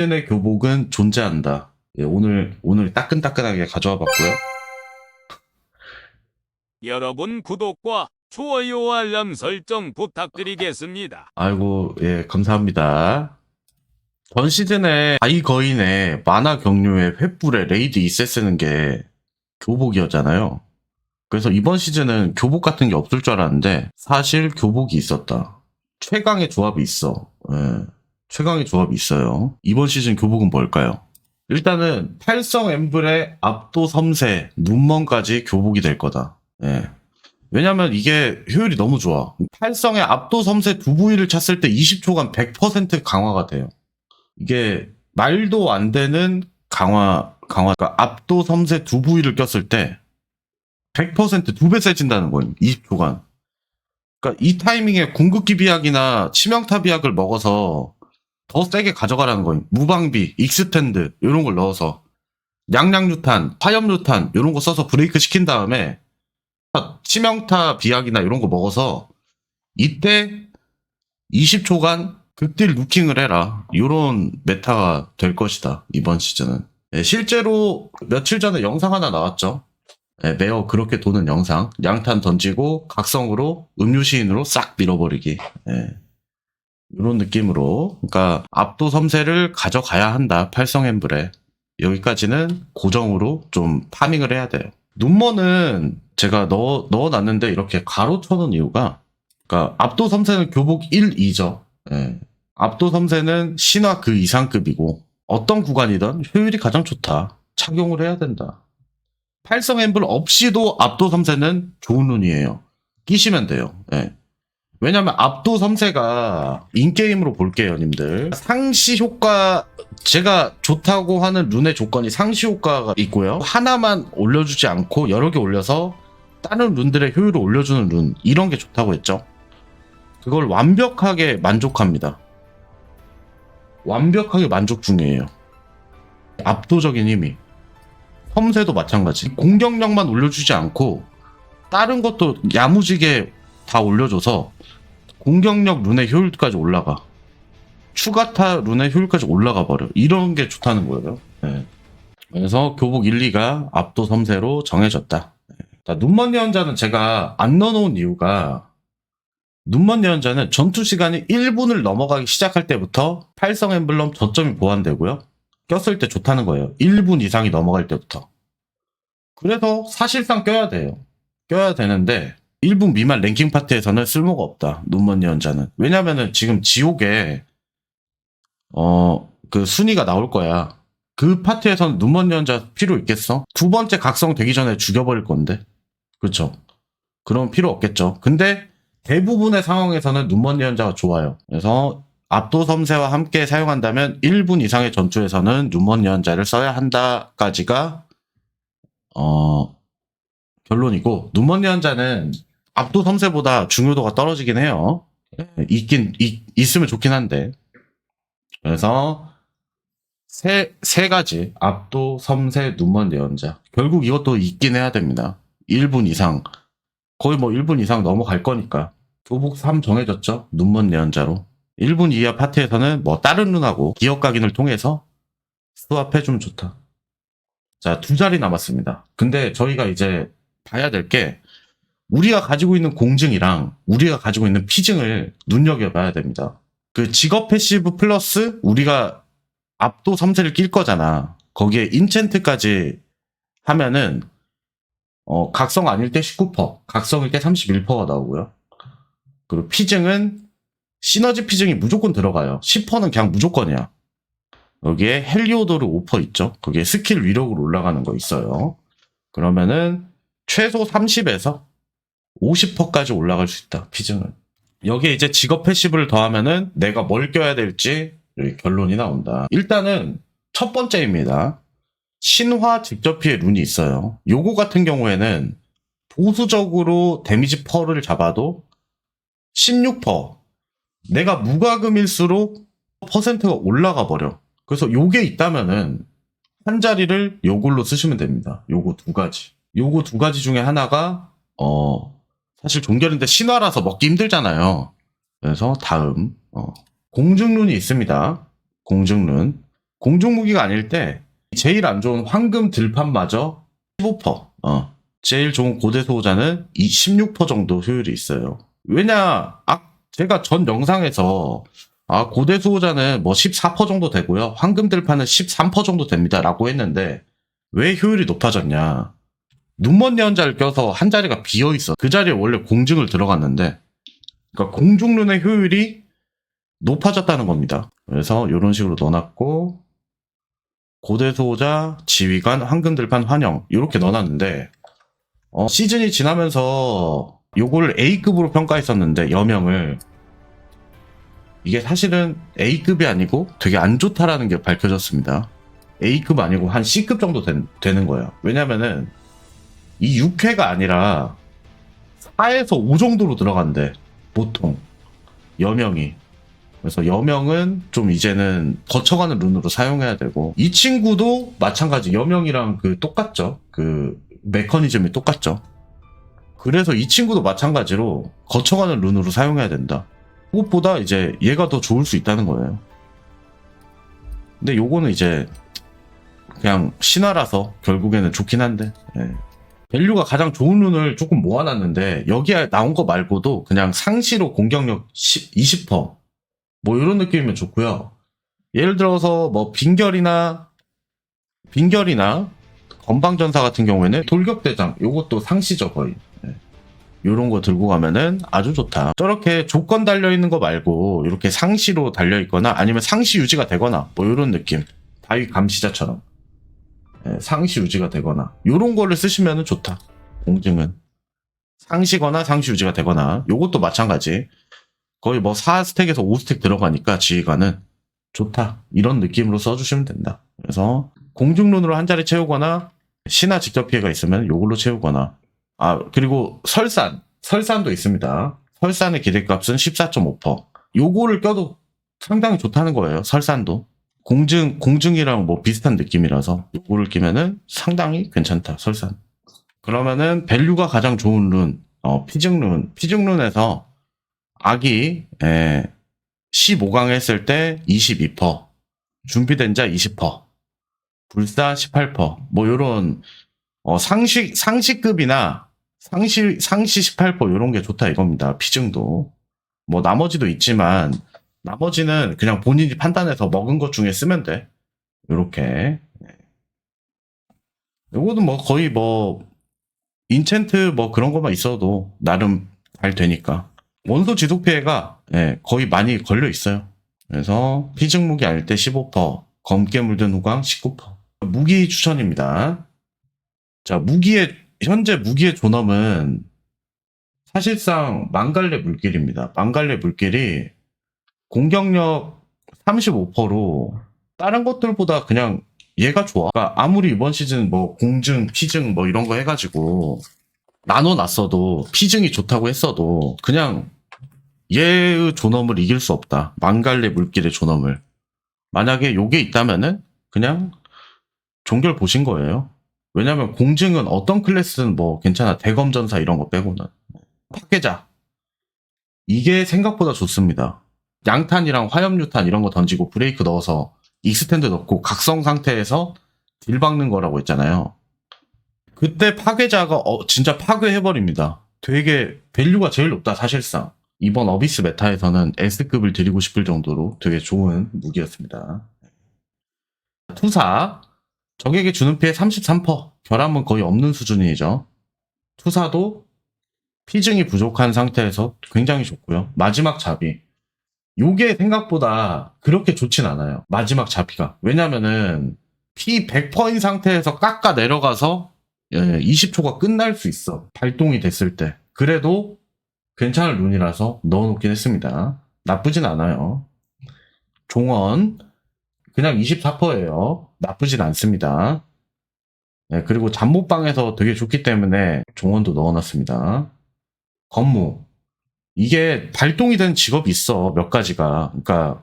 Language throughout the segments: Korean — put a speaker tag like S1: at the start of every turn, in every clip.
S1: 시즌의 교복은 존재한다. 예, 오늘 오늘 따끈따끈하게 가져와 봤고요.
S2: 여러분 구독과 좋아요 알람 설정 부탁드리겠습니다.
S1: 아이고 예 감사합니다. 전 시즌에 아이 거인의 만화 경류의 횃불에 레이드 이세 쓰는 게 교복이었잖아요. 그래서 이번 시즌은 교복 같은 게 없을 줄 알았는데 사실 교복이 있었다. 최강의 조합이 있어. 예, 최강의 조합이 있어요. 이번 시즌 교복은 뭘까요? 일단은 팔성 엠블의 압도 섬세 눈먼까지 교복이 될 거다. 예. 왜냐면 이게 효율이 너무 좋아. 팔성의 압도 섬세 두 부위를 찼을 때 20초간 100% 강화가 돼요. 이게 말도 안 되는 강화, 강화. 그러니까 압도 섬세 두 부위를 꼈을 때 100%두 배 세진다는 거예요. 20초간. 그러니까 이 타이밍에 궁극기 비약이나 치명타 비약을 먹어서 더 세게 가져가라는 거예요. 무방비, 익스텐드 이런 걸 넣어서 양양유탄, 화염유탄 이런 거 써서 브레이크 시킨 다음에 치명타 비약이나 이런 거 먹어서 이때 20초간 극딜 루킹을 해라. 이런 메타가 될 것이다. 이번 시즌은. 예, 실제로 며칠 전에 영상 하나 나왔죠. 예, 매어 그렇게 도는 영상. 양탄 던지고 각성으로 음유 시인으로 싹 밀어버리기. 예. 이런 느낌으로. 그러니까 압도 섬세를 가져가야 한다. 팔성 엠블에. 여기까지는 고정으로 좀 파밍을 해야 돼요. 눈먼은 제가 넣어, 넣어놨는데 이렇게 가로 쳐놓은 이유가, 그러니까 압도 섬세는 교복 1, 2죠. 예. 압도 섬세는 신화 그 이상급이고, 어떤 구간이든 효율이 가장 좋다. 착용을 해야 된다. 팔성 엠블 없이도 압도 섬세는 좋은 run이에요. 끼시면 돼요. 예. 왜냐면 압도 섬세가 인게임으로 볼게요, 님들. 상시 효과, 제가 좋다고 하는 룬의 조건이 상시 효과가 있고요. 하나만 올려주지 않고 여러 개 올려서 다른 룬들의 효율을 올려주는 룬, 이런 게 좋다고 했죠. 그걸 완벽하게 만족합니다. 완벽하게 만족 중이에요. 압도적인 힘이. 섬세도 마찬가지. 공격력만 올려주지 않고, 다른 것도 야무지게 다 올려줘서, 공격력 룬의 효율까지 올라가. 추가타 룬의 효율까지 올라가 버려. 이런 게 좋다는 거예요. 예. 그래서 교복 1, 2가 압도 섬세로 정해졌다. 예. 자, 눈먼 예언자는 제가 안 넣어놓은 이유가 눈먼 예언자는 전투 시간이 1분을 넘어가기 시작할 때부터 팔성 엠블럼 저점이 보완되고요. 꼈을 때 좋다는 거예요. 1분 이상이 넘어갈 때부터. 그래서 사실상 껴야 돼요. 껴야 되는데 1분 미만 랭킹 파트에서는 쓸모가 없다. 눈먼 예언자는. 왜냐면은 지금 지옥에 어 그 순위가 나올 거야. 그 파트에서는 눈먼 예언자 필요 있겠어? 두 번째 각성 되기 전에 죽여버릴 건데. 그렇죠. 그럼 필요 없겠죠. 근데 대부분의 상황에서는 눈먼 예언자가 좋아요. 그래서 압도 섬세와 함께 사용한다면 1분 이상의 전투에서는 눈먼 예언자를 써야 한다까지가 어 결론이고 눈먼 예언자는 압도 섬세보다 중요도가 떨어지긴 해요. 있긴 있, 있으면 좋긴 한데 그래서 세, 세 가지 압도 섬세 눈먼 예언자 결국 이것도 있긴 해야 됩니다. 1분 이상 거의 뭐 1분 이상 넘어갈 거니까 교복 3 정해졌죠. 눈먼 예언자로 1분 이하 파트에서는 뭐 다른 룬하고 기억 각인을 통해서 스왑해주면 좋다. 자, 두 자리 남았습니다. 근데 저희가 이제 봐야 될 게 우리가 가지고 있는 공증이랑 우리가 가지고 있는 피증을 눈여겨봐야 됩니다. 그 직업 패시브 플러스 우리가 압도 섬세를 낄 거잖아. 거기에 인챈트까지 하면은 어, 각성 아닐 때 19%, 각성일 때 31%가 나오고요. 그리고 피증은 시너지 피증이 무조건 들어가요. 10%는 그냥 무조건이야. 여기에 헬리오도르 5% 있죠. 거기에 스킬 위력으로 올라가는 거 있어요. 그러면은 최소 30에서 50%까지 올라갈 수 있다. 피증은. 여기에 이제 직업 패시브를 더하면은 내가 뭘 껴야 될지 결론이 나온다. 일단은 첫 번째입니다. 신화 직접 피해 룬이 있어요. 요거 같은 경우에는 보수적으로 데미지 퍼를 잡아도 16%. 내가 무과금일수록 퍼센트가 올라가 버려. 그래서 요게 있다면은 한 자리를 요걸로 쓰시면 됩니다. 요거 두 가지. 요거 두 가지 중에 하나가 어 사실 종결인데 신화라서 먹기 힘들잖아요. 그래서 다음 어 공중룬이 있습니다. 공중룬. 공중무기가 아닐 때 제일 안 좋은 황금 들판마저 15%. 어. 제일 좋은 고대 수호자는 이16% 정도 효율이 있어요. 왜냐, 아, 제가 전 영상에서 아, 고대 수호자는 뭐 14% 정도 되고요. 황금 들판은 13% 정도 됩니다. 라고 했는데 왜 효율이 높아졌냐. 눈먼 예언자를 껴서 한 자리가 비어 있어. 그 자리에 원래 공증을 들어갔는데 그러니까 공중룬의 효율이 높아졌다는 겁니다. 그래서 이런 식으로 넣어놨고 고대 수호자, 지휘관, 황금들판 환영 이렇게 넣어놨는데 어, 시즌이 지나면서 요거를 A급으로 평가했었는데 여명을 이게 사실은 A급이 아니고 되게 안 좋다라는 게 밝혀졌습니다. A급 아니고 한 C급 정도 된- 되는 거예요. 왜냐면은 이 6회가 아니라 4에서 5 정도로 들어간대. 보통. 여명이. 그래서 여명은 좀 이제는 거쳐가는 룬으로 사용해야 되고 이 친구도 마찬가지. 여명이랑 그 똑같죠? 그 메커니즘이 똑같죠? 그래서 이 친구도 마찬가지로 거쳐가는 룬으로 사용해야 된다. 그것보다 이제 얘가 더 좋을 수 있다는 거예요. 근데 요거는 이제 그냥 신화라서 결국에는 좋긴 한데 예. 밸류가 가장 좋은 룬을 조금 모아놨는데 여기에 나온 거 말고도 그냥 상시로 공격력 10, 20%뭐 이런 느낌이면 좋고요. 예를 들어서 뭐 빙결이나 빙결이나 건방전사 같은 경우에는 돌격대장 요것도 상시죠 거의. 네. 요런 거 들고 가면은 아주 좋다. 저렇게 조건 달려 있는 거 말고 이렇게 상시로 달려 있거나 아니면 상시 유지가 되거나 뭐 요런 느낌. 바위 감시자처럼 예, 상시 유지가 되거나 요런 거를 쓰시면은 좋다. 공증은 상시거나 상시 유지가 되거나 요것도 마찬가지. 거의 뭐 4스택에서 5스택 들어가니까 지휘관은 좋다. 이런 느낌으로 써주시면 된다. 그래서 공중론으로 한 자리 채우거나 신화 직접 피해가 있으면 요걸로 채우거나 아 그리고 설산 설산도 있습니다. 설산의 기대값은 14.5%. 요거를 껴도 상당히 좋다는 거예요. 설산도 공증 공증이랑 뭐 비슷한 느낌이라서 요거를 끼면은 상당히 괜찮다. 설산. 그러면은 밸류가 가장 좋은 룬, 어, 피증룬, 피증룬에서 악이 에, 15강 했을 때 22%, 준비된 자 20%, 불사 18%, 뭐 요런 어, 상식 상식급이나 상시 상시 18% 요런 게 좋다 이겁니다. 피증도. 뭐 나머지도 있지만 나머지는 그냥 본인이 판단해서 먹은 것 중에 쓰면 돼. 요렇게. 요거도 뭐 거의 뭐 인챈트 뭐 그런 것만 있어도 나름 잘 되니까. 원소 지속 피해가 예, 거의 많이 걸려 있어요. 그래서 피증 무기 알 때 15%, 검게 물든 후광 19%. 무기 추천입니다. 자, 무기의 현재 무기의 존엄은 사실상 망갈래 물길입니다. 망갈래 물길이 공격력 35%로 다른 것들보다 그냥 얘가 좋아. 그러니까 아무리 이번 시즌 뭐 공증, 피증 뭐 이런 거 해가지고 나눠놨어도 피증이 좋다고 했어도 그냥 얘의 존엄을 이길 수 없다. 망갈래 물길의 존엄을. 만약에 요게 있다면은 그냥 종결 보신 거예요. 왜냐면 공증은 어떤 클래스는 뭐 괜찮아. 대검전사 이런 거 빼고는. 파괴자. 이게 생각보다 좋습니다. 양탄이랑 화염유탄 이런 거 던지고 브레이크 넣어서 익스텐드 넣고 각성 상태에서 딜 박는 거라고 했잖아요. 그때 파괴자가 어, 진짜 파괴해버립니다. 되게 밸류가 제일 높다 사실상. 이번 어비스 메타에서는 S급을 드리고 싶을 정도로 되게 좋은 무기였습니다. 투사 적에게 주는 피해 33% 결함은 거의 없는 수준이죠. 투사도 피증이 부족한 상태에서 굉장히 좋고요. 마지막 잡이 요게 생각보다 그렇게 좋진 않아요. 마지막 잡이가. 왜냐면은 피 100%인 상태에서 깎아 내려가서 예, 20초가 끝날 수 있어. 발동이 됐을 때. 그래도 괜찮은 룬이라서 넣어놓긴 했습니다. 나쁘진 않아요. 종원 그냥 24%예요. 나쁘진 않습니다. 네, 그리고 잠못방에서 되게 좋기 때문에 종원도 넣어놨습니다. 건무 이게 발동이 된 직업이 있어 몇 가지가. 그러니까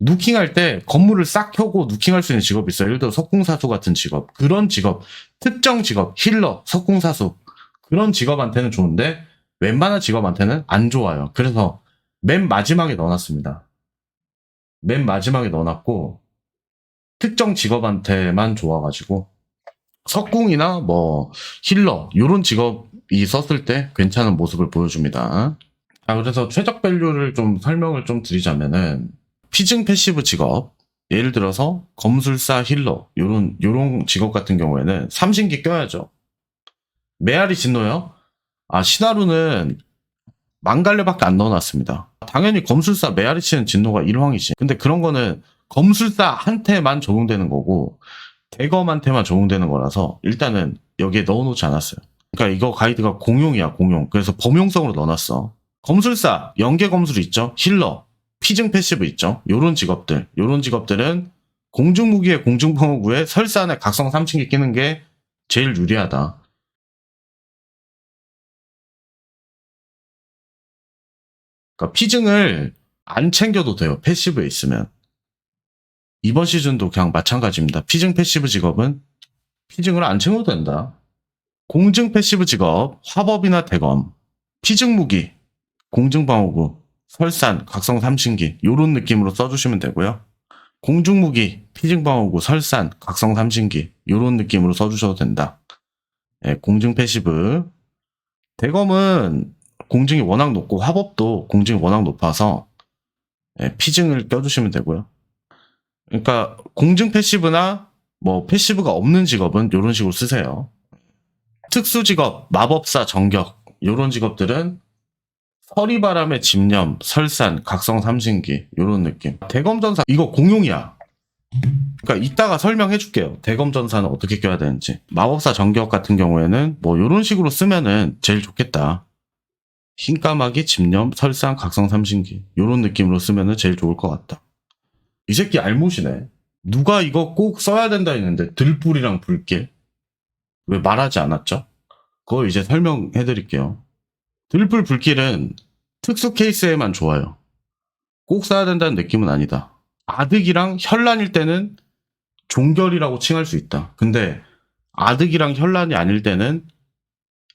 S1: 누킹할 때 건물을 싹 켜고 누킹할 수 있는 직업이 있어요. 예를 들어 석궁사수 같은 직업. 그런 직업, 특정 직업, 힐러, 석궁사수 그런 직업한테는 좋은데 웬만한 직업한테는 안 좋아요. 그래서 맨 마지막에 넣어놨습니다. 맨 마지막에 넣어놨고 특정 직업한테만 좋아가지고 석궁이나 뭐 힐러 요런 직업이 썼을 때 괜찮은 모습을 보여줍니다. 아 그래서 최적 밸류를 좀 설명을 좀 드리자면은 피증 패시브 직업 예를 들어서 검술사 힐러 요런 요런 직업 같은 경우에는 삼신기 껴야죠. 메아리 진노요? 아 시나루는 망갈레밖에 안 넣어놨습니다. 당연히 검술사 메아리 치는 진노가 일황이지. 근데 그런 거는 검술사한테만 적용되는 거고 대검한테만 적용되는 거라서 일단은 여기에 넣어놓지 않았어요. 그러니까 이거 가이드가 공용이야 공용. 그래서 범용성으로 넣어놨어. 검술사, 연계 검술 있죠? 힐러, 피증 패시브 있죠? 요런 직업들, 요런 직업들은 공중 무기에 공중 방어구에 설산에 각성 3층기 끼는 게 제일 유리하다. 그러니까 피증을 안 챙겨도 돼요. 패시브에 있으면. 이번 시즌도 그냥 마찬가지입니다. 피증 패시브 직업은 피증을 안 챙겨도 된다. 공증 패시브 직업, 화법이나 대검, 피증 무기, 공증방어구, 설산, 각성 삼신기 요런 느낌으로 써주시면 되고요. 공중무기, 피증방어구, 설산, 각성 삼신기 요런 느낌으로 써주셔도 된다. 예, 공증 패시브. 대검은 공증이 워낙 높고 화법도 공증이 워낙 높아서 예, 피증을 껴주시면 되고요. 그러니까 공증 패시브나 뭐 패시브가 없는 직업은 이런 식으로 쓰세요. 특수 직업, 마법사, 정격 이런 직업들은 서리바람의 집념, 설산, 각성 삼신기 이런 느낌. 대검전사 이거 공용이야. 그러니까 이따가 설명해 줄게요. 대검전사는 어떻게 껴야 되는지. 마법사 정격 같은 경우에는 뭐 이런 식으로 쓰면은 제일 좋겠다. 흰까마귀, 집념, 설산, 각성 삼신기 이런 느낌으로 쓰면은 제일 좋을 것 같다. 이 새끼 알못이네. 누가 이거 꼭 써야 된다 했는데 들불이랑 불길 왜 말하지 않았죠? 그거 이제 설명해 드릴게요. 들불 불길은 특수 케이스에만 좋아요. 꼭 써야 된다는 느낌은 아니다. 아득이랑 현란일 때는 종결이라고 칭할 수 있다. 근데 아득이랑 현란이 아닐 때는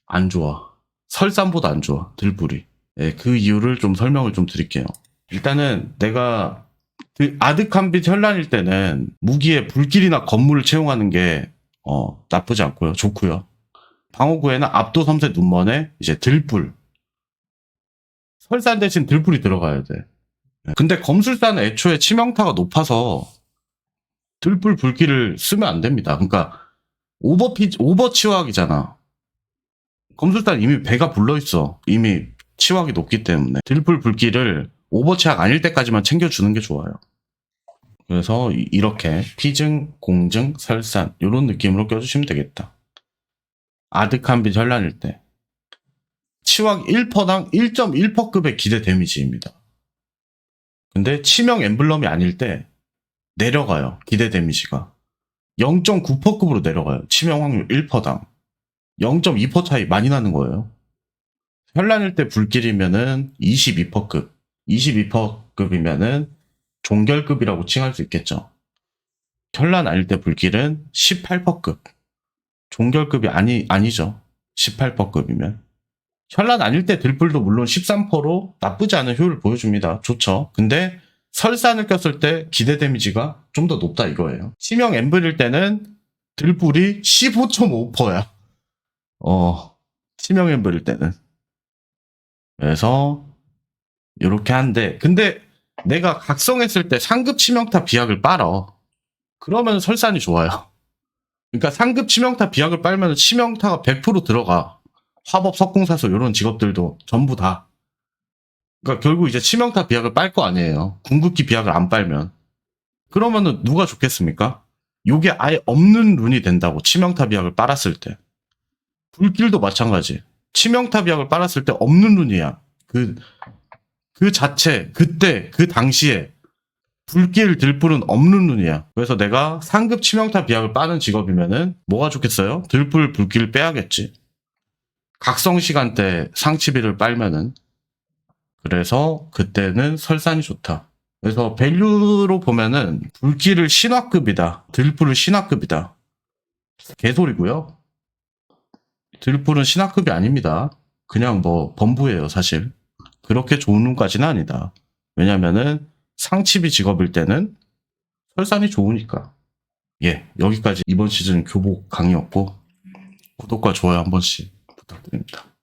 S1: 안 좋아. 설산보다 안 좋아. 들불이. 예, 그 이유를 좀 설명을 좀 드릴게요. 일단은 내가 그 아득한 빛 현란일 때는 무기에 불길이나 건물을 채용하는 게 어, 나쁘지 않고요. 좋고요. 방어구에는 압도 섬세 눈먼에 이제 들불 설산 대신 들불이 들어가야 돼. 네. 근데 검술사는 애초에 치명타가 높아서 들불 불길을 쓰면 안 됩니다. 그러니까 오버피 오버 치확이잖아. 검술사는 이미 배가 불러 있어. 이미 치확이 높기 때문에 들불 불길을 오버 치확 아닐 때까지만 챙겨 주는 게 좋아요. 그래서 이- 이렇게 피증, 공증, 설산 이런 느낌으로 껴주시면 되겠다. 아득한 빛 현란일 때. 치확 1%당 1.1%급의 기대 데미지입니다. 근데 치명 엠블럼이 아닐 때 내려가요. 기대 데미지가. 0.9%급으로 내려가요. 치명 확률 1%당. 0.2% 차이 많이 나는 거예요. 현란일 때 불길이면은 22%급. 22%급이면은 종결급이라고 칭할 수 있겠죠. 현란 아닐 때 불길은 18%급. 종결급이 아니, 아니죠. 18%급이면. 현란 아닐 때 들불도 물론 13%로 나쁘지 않은 효율을 보여줍니다. 좋죠. 근데 설산을 꼈을 때 기대 데미지가 좀 더 높다 이거예요. 치명 엠블일 때는 들불이 15.5%야. 어, 치명 엠블일 때는. 그래서 이렇게 한데 근데 내가 각성했을 때 상급 치명타 비약을 빨어. 그러면 설산이 좋아요. 그러니까 상급 치명타 비약을 빨면 치명타가 100% 들어가. 화법, 석궁사소 이런 직업들도 전부 다. 그러니까 결국 이제 치명타 비약을 빨 거 아니에요. 궁극기 비약을 안 빨면. 그러면은 누가 좋겠습니까? 요게 아예 없는 룬이 된다고 치명타 비약을 빨았을 때. 불길도 마찬가지. 치명타 비약을 빨았을 때 없는 룬이야. 그, 그 자체, 그때, 그 당시에 불길 들불은 없는 룬이야. 그래서 내가 상급 치명타 비약을 빠는 직업이면은 뭐가 좋겠어요? 들불 불길 빼야겠지. 각성 시간대 상치비를 빨면은 그래서 그때는 설산이 좋다. 그래서 밸류로 보면은 불길을 신화급이다. 들불을 신화급이다. 개소리고요. 들불은 신화급이 아닙니다. 그냥 뭐 범부예요, 사실. 그렇게 좋은 룸까지는 아니다. 왜냐면은 상치비 직업일 때는 설산이 좋으니까. 예, 여기까지 이번 시즌 교복 강의였고 구독과 좋아요 한 번씩 부탁드립니다.